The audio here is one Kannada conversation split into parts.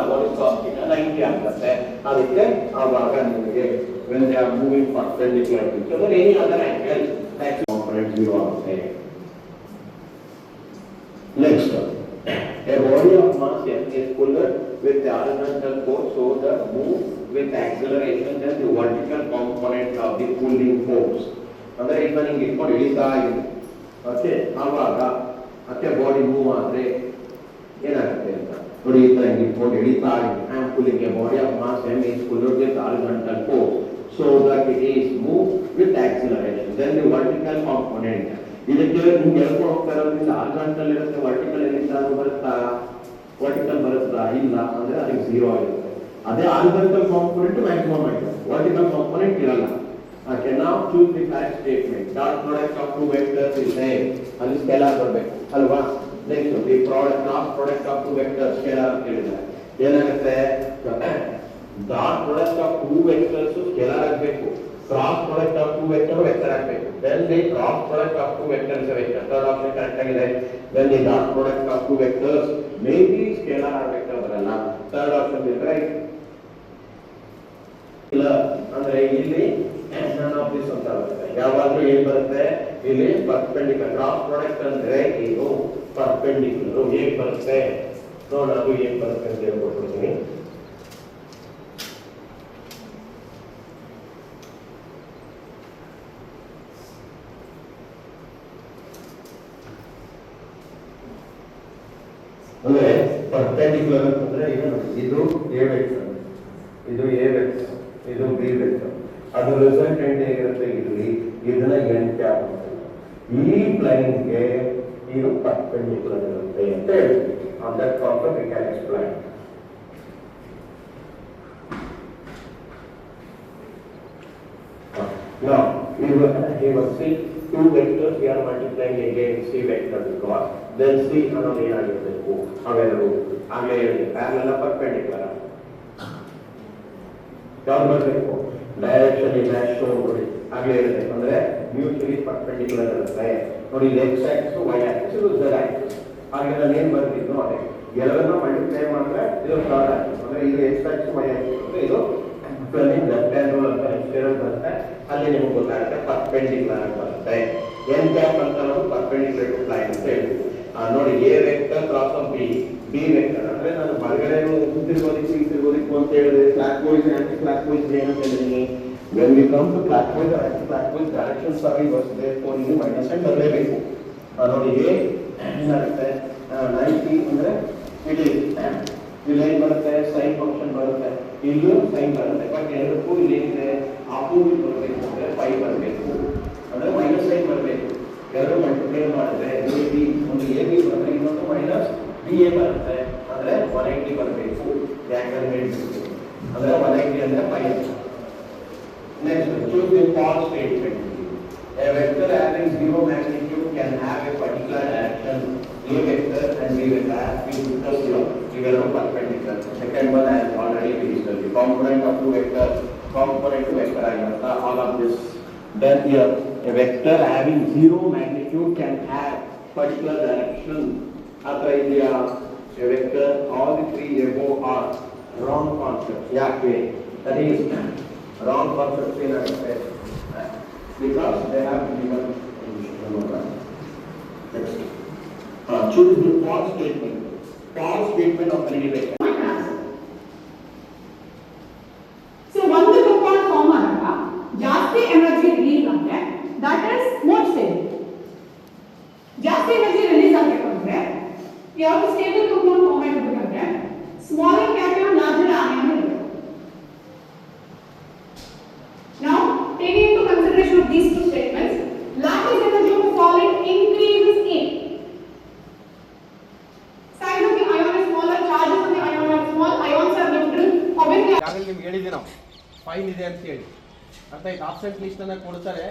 what is cos theta 90 ಆಗ್ತದೆ ಅದಕ್ಕೆ ಆವಾಗ ನಿಮಗೆ when they are moving perpendicular to each other any other angle that component 0 ಆಗುತ್ತೆ Next, a body of mass m is pulled with the horizontal force, so the move with acceleration, then the vertical component of the pulling force. ಅಂದ್ರೆ ಈಗ ನಿಂಗೆ ಇಟ್ಕೊಂಡು ಇಳಿತಾ ಇದೆ ಓಕೆ ಆವಾಗ ಮತ್ತೆ ಬಾಡಿ ಮೂವ್ ಆದ್ರೆ ಏನಾಗುತ್ತೆ ಅಂತ ನೋಡಿ ಈ ತರ ಹಿಂಗೆ ಇಟ್ಕೊಂಡು ಇಳಿತಾ ಇದೆ I am pulling a body of mass M is pulled with horizontal force so that it is moved with acceleration then the vertical component ಇದಕ್ಕೆ ನಿಮ್ಗೆ ಹೇಳ್ಕೊಂಡು ಹೋಗ್ತಾ ಇರೋದ್ರಿಂದ ಆರ್ಗಾಂಟಲ್ ಇರುತ್ತೆ ವರ್ಟಿಕಲ್ ಎಲ್ಲಿಂದ ಅದು ಬರುತ್ತಾ ವರ್ಟಿಕಲ್ ಬರುತ್ತಾ ಇಲ್ಲ ಅಂದ್ರೆ ಅದಕ್ಕೆ ಝೀರೋ ಆಗಿರುತ್ತೆ ಅದೇ ಆರ್ಗಾಂಟಲ್ ಕಾಂಪೊನೆಂಟ್ ಮ್ಯಾಕ್ಸಿಮಮ್ ಆಗಿರುತ್ತೆ ವರ್ಟಿಕಲ್ ಕಾಂಪೊನೆಂಟ್ ಇರಲ್ಲ ಓಕೆ ನಾವು choose the flat statement dot product of two vectors is same ಅಲ್ಲಿ ಸ್ಕೆಲಾರ್ ಬರಬೇಕು ಅಲ್ವಾ next the product not product of two vectors scalar ಅಂತ ಏನಾಗುತ್ತೆ? Dot product of two vectors scalar ಆಗಬೇಕು. Cross product of two vector vector ಆಗಬೇಕು. Then the cross product of two vectors vector third option correct ಆಗಿದೆ. Then the dot product of two vectors may be scalar ಆಗಬೇಕು ಬರಲ್ಲ ಥರ್ಡ್ ಆಪ್ಷನ್ ಇಸ್ ರೈಟ್ ಇಲ್ಲ ಅಂದ್ರೆ ಇಲ್ಲಿ none of this ಅಂತ ಬರುತ್ತೆ ಯಾವಾಗಲೂ ಏನ್ ಇಲ್ಲಿ ಪರ್ಪೆಂಡಿಕಲ್ ಕ್ರಾಸ್ ಪ್ರಾಡಕ್ಟ್ ಅಂದ್ರೆ ಇದು ಪರ್ಪೆಂಡಿಕ್ಯುಲರ್ ಏನ್ ಬರುತ್ತೆ? ನೋಡೋಣ ಅದು ಹೇಗ್ ಬರುತ್ತೆ ಅಂತ ಹೇಳ್ಕೊಡ್ತೀನಿ ಅಂದ್ರೆ ಪರ್ಪೆಂಡಿಕ್ಯುಲರ್ ಅಂತಂದ್ರೆ ಏನು? ಇದು A ಈ ಪ್ಲೈನ್ಗೆ ಇದು ಪರ್ಪೆಂಡಿಕ್ಯುಲರ್ ಇರುತ್ತೆ ಅಂತ ಹೇಳ್ತೀವಿ on that concept we can explain Now, we will, he will see two vectors, we are multiplying again C vector because then C ಅನ್ನೋದು ಏನಾಗಿರ್ಬೇಕು ಅವೆರಡು ಆಗಲೇ ಹೇಳಿದೆ ಪ್ಯಾರಲ ಪರ್ಪೆಂಡಿಕ್ಯುಲರ್ ಯಾವ್ದು ಬರಬೇಕು ಡೈರೆಕ್ಷನ್ ಇಲ್ಲ ಶೋ ನೋಡಿ ಆಗಲೇ ಹೇಳಿದೆ ಅಂದ್ರೆ ಮ್ಯೂಚುಲಿ ಪರ್ಪೆಂಡಿಕ್ಯುಲರ್ ಇರುತ್ತೆ ನೋಡಿ ಇದು ಎಕ್ಸ್ ಆಕ್ಸ್ ವೈ ಆಕ್ಸ್ ಇದು ಝಡ್ ಆಕ್ಸ್ ಹಾಗೆ ನಾನು ಏನು ಬರ್ತಿದ್ನೋ ಅದೇ ಎರಡನ್ನ ಮಲ್ಟಿಪ್ಲೈ ಮಾಡಿದ್ರೆ ಇದು ಥರ್ಡ್ ಆಕ್ಸ್ ಅಂದ್ರೆ ಇದು ಎಕ್ಸ್ ಆಕ್ಸ್ ವೈ ಆಕ್ಸ್ ಅಂದ್ರೆ ಇದು ಫ್ಲಮಿಂಗ್ ಹ್ಯಾಂಡ್ ಅಂತ ಇನ್ಸ್ಟಿರಲ್ ಬರುತ್ತೆ ಅಲ್ಲಿ ನಿಮಗೆ ಗೊತ್ತಾಗುತ್ತೆ ಪರ್ಪೆಂಡಿಕ್ಯುಲರ್ ಅಂತ ಬರುತ್ತೆ. ಎನ್ ಕ್ಯಾಪ್ ಅಂತ ನಾವು ಪರ್ಪೆಂಡಿಕ್ಯುಲರ್ ಟು ಅಂತ ಹೇಳ್ತೀವಿ. ನೋಡಿ A vector cross of B B vector ಅಂದ್ರೆ ನಾನು ಹೊರಗಡೆ ತಿರುಗೋದಿಕ್ಕು ಈ ತಿರುಗೋದಿಕ್ಕು ಅಂತ ಹೇಳಿದ್ರೆ clockwise anticlockwise ಏನಂತ ಹೇಳಿದೀನಿ when we come to clockwise or Blackwell direction directions was there for minus sign ಬರಲೇಬೇಕು ಎ ಏನಾಗುತ್ತೆ ನೈಂಟಿ ಅಂದ್ರೆ ಇಲ್ಲಿ ಇಲ್ಲಿ ಬರುತ್ತೆ ಸೈನ್ ಫಂಕ್ಷನ್ ಬರುತ್ತೆ ಇಲ್ಲೂ ಸೈನ್ ಬರುತ್ತೆ ಬಟ್ ಎರಡಕ್ಕೂ ಇಲ್ಲಿ ಏನಿದೆ ಆಪೋಸಿಟ್ ಬರಬೇಕು ಅಂದ್ರೆ ಫೈ ಬರಬೇಕು ಅಂದ್ರೆ ಮೈನಸ್ ಸೈನ್ ಬರಬೇಕು ಎರಡು ಮಲ್ಟಿಪ್ಲೈ ಮಾಡಿದ್ರೆ ಎ ಬಿ ಒಂದು ಎ ಬಿ ಬರುತ್ತೆ ಇನ್ನೊಂದು ಮೈನಸ್ ಬಿ ಎ ಬರುತ್ತೆ ಅಂದ್ರೆ ಒನ್ ಏಯ್ಟಿ ಬರಬೇಕು ಆಂಗಲ್ ಅಂದರೆ ಒನ್ ಏಯ್ಟಿ ಅಂದ್ರೆ Next, to constant A vector having zero magnitude can have a particular direction. A vector and B vector we discussed here. Figure of perpendicular. Second one has already been discussed. The component of two vectors, component to vector I identity, all of this. Then here a vector having zero magnitude can have particular direction. अत्र India a vector, all the three above are wrong concepts. Yeah, okay. That is wrong concepts in a space. Because they have given next. Uh, choose the false statement. False statement of any vector ಹೇಳಿದ್ವಿ ನಾವು. ಫೈನ್ ಇದೆ ಅಂತ ಹೇಳಿ. ಅರ್ಥ ಆಯ್ತು? ಆಬ್ಸೆಂಟ್ ಲಿಸ್ಟನ್ನು ಕೊಡ್ತಾರೆ.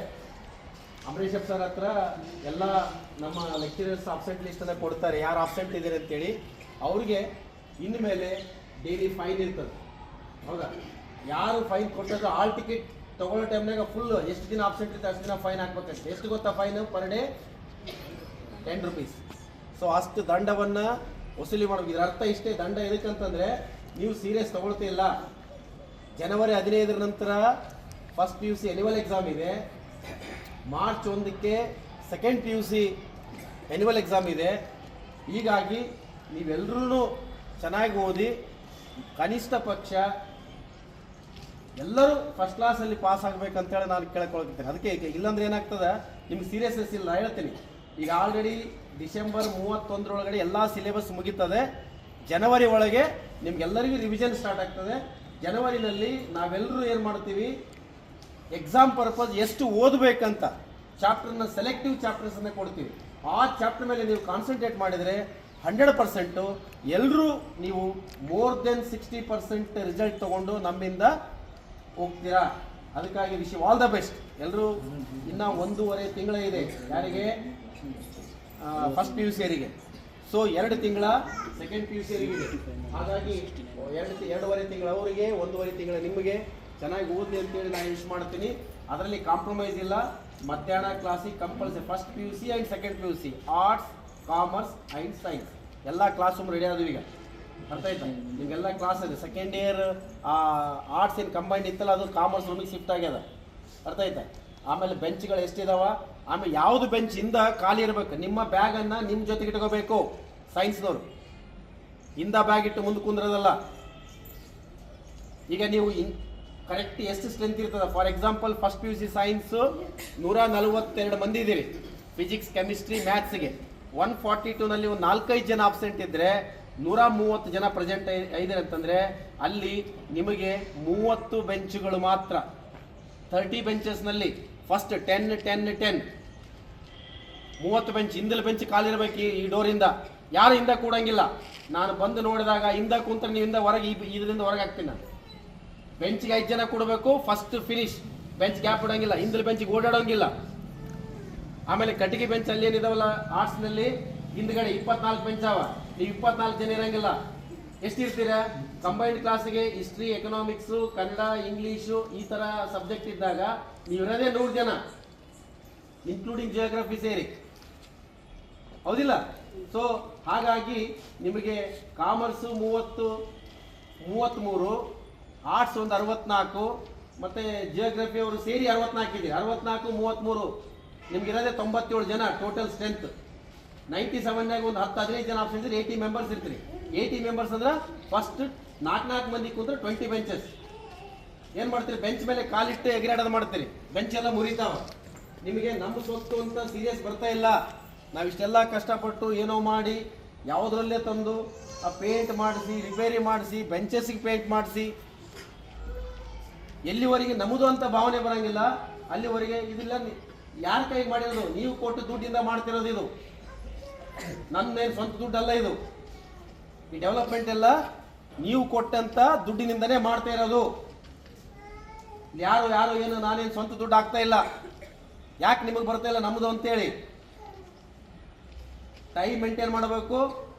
ಅಂಬರೀಷ್ ಸರ್ ಹತ್ರ ಎಲ್ಲ ನಮ್ಮ ಲೆಕ್ಚರರ್ಸ್ ಆಬ್ಸೆಂಟ್ ಲಿಸ್ಟನ್ನು ಕೊಡ್ತಾರೆ. ಯಾರು ಆಬ್ಸೆಂಟ್ ಇದ್ದಾರೆ ಅಂತೇಳಿ ಅವ್ರಿಗೆ ಇನ್ಮೇಲೆ ಡೈಲಿ ಫೈನ್ ಇರ್ತದೆ. ಹೌದಾ? ಯಾರು ಫೈನ್ ಕೊಟ್ಟದ್ದು ಆಲ್ ಟಿಕೆಟ್ ತಗೊಳ್ಳೋ ಟೈಮ್ನಾಗ ಫುಲ್ ಎಷ್ಟು ದಿನ ಆಬ್ಸೆಂಟ್ ಇರುತ್ತೆ ಅಷ್ಟು ದಿನ ಫೈನ್ ಹಾಕ್ಬೇಕಷ್ಟು ಎಷ್ಟು ಗೊತ್ತಾ fine per day ten rupees so ಅಷ್ಟು ದಂಡವನ್ನು ವಸೂಲಿ ಮಾಡಬೇಕು. ಇದರ ಅರ್ಥ ಇಷ್ಟೇ. ದಂಡ ಎದಕ್ಕಂತಂದರೆ ನೀವು ಸೀರಿಯಸ್ ತಗೊಳ್ತಿಲ್ಲ ಜನವರಿ ಹದಿನೈದರ ನಂತರ first P U C annual exam ಇದೆ. ಮಾರ್ಚ್ ಒಂದಕ್ಕೆ second P U C annual exam ಇದೆ. ಹೀಗಾಗಿ ನೀವೆಲ್ಲರೂ ಚೆನ್ನಾಗಿ ಓದಿ, ಕನಿಷ್ಠ ಪಕ್ಷ ಎಲ್ಲರೂ ಫಸ್ಟ್ ಕ್ಲಾಸಲ್ಲಿ ಪಾಸ್ ಆಗ್ಬೇಕಂತೇಳಿ ನಾನು ಕೇಳ್ಕೊಳ್ತೀನಿ ಅದಕ್ಕೆ ಇಲ್ಲಾಂದ್ರೆ ಏನಾಗ್ತದೆ? ನಿಮ್ಗೆ ಸೀರಿಯಸ್ನೆಸ್ ಇಲ್ಲ ಹೇಳ್ತೀನಿ. ಈಗ ಆಲ್ರೆಡಿ ಡಿಸೆಂಬರ್ ಮೂವತ್ತೊಂದರೊಳಗಡೆ ಎಲ್ಲ ಸಿಲೆಬಸ್ ಮುಗೀತದೆ. ಜನವರಿ ಒಳಗೆ ನಿಮ್ಗೆಲ್ಲರಿಗೂ ರಿವಿಷನ್ ಸ್ಟಾರ್ಟ್ ಆಗ್ತದೆ. ಜನವರಿನಲ್ಲಿ ನಾವೆಲ್ಲರೂ ಏನು ಮಾಡ್ತೀವಿ? ಎಕ್ಸಾಮ್ ಪರ್ಪಸ್ ಎಷ್ಟು ಓದಬೇಕಂತ ಚಾಪ್ಟರ್ನ ಸೆಲೆಕ್ಟಿವ್ ಚಾಪ್ಟರ್ಸನ್ನು ಕೊಡ್ತೀವಿ. ಆ ಚಾಪ್ಟರ್ ಮೇಲೆ ನೀವು ಕಾನ್ಸಂಟ್ರೇಟ್ ಮಾಡಿದರೆ ಹಂಡ್ರೆಡ್ ಪರ್ಸೆಂಟು ಎಲ್ಲರೂ ನೀವು more than sixty percent result ತೊಗೊಂಡು ನಮ್ಮಿಂದ ಹೋಗ್ತೀರಾ? ಅದಕ್ಕಾಗಿ ವಿಶ್ ಆಲ್ ದ ಬೆಸ್ಟ್ ಎಲ್ಲರೂ ಇನ್ನೂ ಒಂದೂವರೆ ತಿಂಗಳೇ ಇದೆ. ಯಾರಿಗೆ? ಫಸ್ಟ್ ಪಿ ಯು ಸಿಯರಿಗೆ ಸೊ ಎರಡು ತಿಂಗಳ ಸೆಕೆಂಡ್ ಪಿ ಯು ಸಿ ಹಾಗಾಗಿ ಎರಡು ಎರಡೂವರೆ ತಿಂಗಳ ಅವರಿಗೆ, ಒಂದೂವರೆ ತಿಂಗಳ ನಿಮಗೆ ಚೆನ್ನಾಗಿ ಓದಲಿ ಅಂತೇಳಿ ನಾನು ಯೂಸ್ ಮಾಡ್ತೀನಿ. ಅದರಲ್ಲಿ ಕಾಂಪ್ರಮೈಸ್ ಇಲ್ಲ. ಮಧ್ಯಾಹ್ನ ಕ್ಲಾಸಿಗೆ compulsory first P U C and second P U C arts commerce and science ಎಲ್ಲ ಕ್ಲಾಸ್ ರೂಮ್ ರೆಡಿ ಆದವು ಈಗ. ಅರ್ಥ ಆಯ್ತಾ? ನಿಮಗೆಲ್ಲ ಕ್ಲಾಸ್ ಇದೆ. ಸೆಕೆಂಡ್ ಇಯರ್ ಆರ್ಟ್ಸ್ ಏನು ಕಂಬೈಂಡ್ ಇತ್ತಲ್ಲ, ಅದು ಕಾಮರ್ಸ್ ರೂಮಿಗೆ ಶಿಫ್ಟ್ ಆಗ್ಯದ. ಅರ್ಥ ಆಯ್ತಾ? ಆಮೇಲೆ ಬೆಂಚ್ಗಳು ಎಷ್ಟಿದಾವ? ಆಮೇಲೆ ಯಾವುದು ಬೆಂಚ್ ಇಂದ ಖಾಲಿ ಇರಬೇಕು? ನಿಮ್ಮ ಬ್ಯಾಗನ್ನು ನಿಮ್ಮ ಜೊತೆಗೆ ಇಟ್ಕೋಬೇಕು, ಸೈನ್ಸ್ನವರು. ಇಂದ ಬ್ಯಾಗ್ ಇಟ್ಟು ಮುಂದೆ ಕುಂದ್ರದಲ್ಲ. ಈಗ ನೀವು ಇನ್ ಕರೆಕ್ಟ್ ಎಷ್ಟು ಸ್ಟ್ರೆಂತ್ ಇರ್ತದೆ? For example first P U C science ನೂರ ನಲವತ್ತೆರಡು ಮಂದಿ ಇದ್ದೀರಿ. ಫಿಸಿಕ್ಸ್ ಕೆಮಿಸ್ಟ್ರಿ ಮ್ಯಾಥ್ಸ್ಗೆ ಒನ್ ಫಾರ್ಟಿ ಟೂನಲ್ಲಿ ಒಂದು ನಾಲ್ಕೈದು ಜನ ಆಬ್ಸೆಂಟ್ ಇದ್ದರೆ ನೂರ ಮೂವತ್ತು ಜನ ಪ್ರೆಸೆಂಟ್ ಇದ್ದಾರೆ ಅಂತಂದರೆ ಅಲ್ಲಿ ನಿಮಗೆ ಮೂವತ್ತು ಬೆಂಚುಗಳು ಮಾತ್ರ. ತರ್ಟಿ ಬೆಂಚಸ್ನಲ್ಲಿ ಫಸ್ಟ್ ಟೆನ್ ಟೆನ್ ಟೆನ್ ಮೂವತ್ತು ಬೆಂಚ್ ಹಿಂದಲ ಬೆಂಚ್ ಕಾಲಿರಬೇಕು ಈ- ಡೋರ್ ಡೋರಿಂದ ಯಾರು ಹಿಂದ ಕೂಡಂಗಿಲ್ಲ. ನಾನು ಬಂದು ನೋಡಿದಾಗ ಹಿಂದೆ ಕುಂತ್ರೆ ನೀವು ಹಿಂದ ಹೊರಗೆ ಇದರಿಂದ ಹೊರಗೆ ಹಾಕ್ತೀನಿ ನಾನು. ಬೆಂಚ್ಗೆ ಐದು ಜನ ಕೊಡಬೇಕು ಫಸ್ಟ್ ಫಿನಿಶ್ ಬೆಂಚ್ ಗ್ಯಾಪ್ ಇಡಂಗಿಲ್ಲ. ಹಿಂದಲ ಬೆಂಚಿಗೆ ಓಡಾಡೋಂಗಿಲ್ಲ. ಆಮೇಲೆ ಕಟ್ಟಿಗೆ ಬೆಂಚ್ ಅಲ್ಲಿ ಏನಿದಾವಲ್ಲ ಆರ್ಟ್ಸ್ನಲ್ಲಿ ಹಿಂದ್ಗಡೆ ಇಪ್ಪತ್ನಾಲ್ಕು ಬೆಂಚ್ ಅವ. ನೀವು ಇಪ್ಪತ್ನಾಲ್ಕು ಜನ ಇರಂಗಿಲ್ಲ. ಎಷ್ಟು ಕಂಬೈಂಡ್ ಕಂಬೈನ್ಡ್ ಕ್ಲಾಸಿಗೆ ಹಿಸ್ಟ್ರಿ ಎಕನಾಮಿಕ್ಸು ಕನ್ನಡ ಇಂಗ್ಲೀಷು ಈ ಥರ ಸಬ್ಜೆಕ್ಟ್ ಇದ್ದಾಗ ನೀವು ಇರೋದೇ ನೂರು ಜನ ಇನ್ಕ್ಲೂಡಿಂಗ್ ಜಿಯೋಗ್ರಫಿ ಸೇರಿ. ಹೌದಿಲ್ಲ? ಸೊ ಹಾಗಾಗಿ ನಿಮಗೆ ಕಾಮರ್ಸು ಮೂವತ್ತು ಮೂವತ್ತ್ಮೂರು ಆರ್ಟ್ಸ್ ಒಂದು ಅರವತ್ನಾಲ್ಕು, ಮತ್ತು ಜಿಯೋಗ್ರಫಿ ಅವರು ಸೇರಿ ಅರವತ್ನಾಲ್ಕು ಇದೆ. ಅರವತ್ನಾಲ್ಕು ಮೂವತ್ತ್ಮೂರು ನಿಮ್ಗೆ ಇರೋದೇ ತೊಂಬತ್ತೇಳು ಜನ ಟೋಟಲ್ ಸ್ಟ್ರೆಂತ್ ನೈಂಟಿ ಸೆವೆನ್ನಾಗ ಒಂದು ಹತ್ತು ಹದಿನೈದು ಜನ ಆಪ್ಷನ್ ಇದ್ರೆ ಏಯ್ಟಿ ಮೆಂಬರ್ಸ್ ಇರ್ತೀರಿ. ಏಯ್ಟಿ ಮೆಂಬರ್ಸ್ ಅಂದ್ರೆ ಫಸ್ಟ್ ನಾಲ್ಕು ನಾಲ್ಕು ಮಂದಿ ಕೂತ್ರೆ ಟ್ವೆಂಟಿ ಬೆಂಚಸ್ ಏನು ಮಾಡ್ತೀರಿ? ಬೆಂಚ್ ಮೇಲೆ ಕಾಲಿಟ್ಟು ಎಗರಾಡೋದು ಮಾಡ್ತೀರಿ. ಬೆಂಚ್ ಎಲ್ಲ ಮುರಿತಾವ. ನಿಮಗೆ ನಮ್ಮ ಸ್ವತ್ತು ಅಂತ ಸೀರಿಯಸ್ ಬರ್ತಾ ಇಲ್ಲ. ನಾವು ಇಷ್ಟೆಲ್ಲ ಕಷ್ಟಪಟ್ಟು ಏನೋ ಮಾಡಿ ಯಾವುದರಲ್ಲೇ ತಂದು ಆ ಪೇಂಟ್ ಮಾಡಿಸಿ ರಿಪೇರಿ ಮಾಡಿಸಿ ಬೆಂಚಸ್ಸಿಗೆ ಪೇಂಟ್ ಮಾಡಿಸಿ, ಎಲ್ಲಿವರೆಗೆ ನಮ್ಮದು ಅಂತ ಭಾವನೆ ಬರಂಗಿಲ್ಲ. ಅಲ್ಲಿವರೆಗೆ ಇದಿಲ್ಲ. ಯಾರ ಕೈಗೆ ಮಾಡಿರೋದು? ನೀವು ಕೊಟ್ಟು ದುಡ್ಡಿಂದ ಮಾಡ್ತಿರೋದು ಇದು. ನನ್ನೇನು ಸ್ವಂತ ದುಡ್ಡಲ್ಲ ಇದು. ಈ ಡೆವಲಪ್ಮೆಂಟ್ ಎಲ್ಲ ನೀವು ಕೊಟ್ಟಂತ ದುಡ್ಡಿನಿಂದನೇ ಮಾಡ್ತಾ ಇರೋದು. ಯಾರು ಯಾರು, ಏನು, ನಾನೇನು ಸ್ವಂತ ದುಡ್ಡು ಆಗ್ತಾ ಇಲ್ಲ. ಯಾಕೆ ನಿಮಗೆ ಬರ್ತಾ ಇಲ್ಲ ನಮ್ಮದು ಅಂತೇಳಿ. ಟೈಮ್ ಮೇಂಟೈನ್ ಮಾಡಬೇಕು.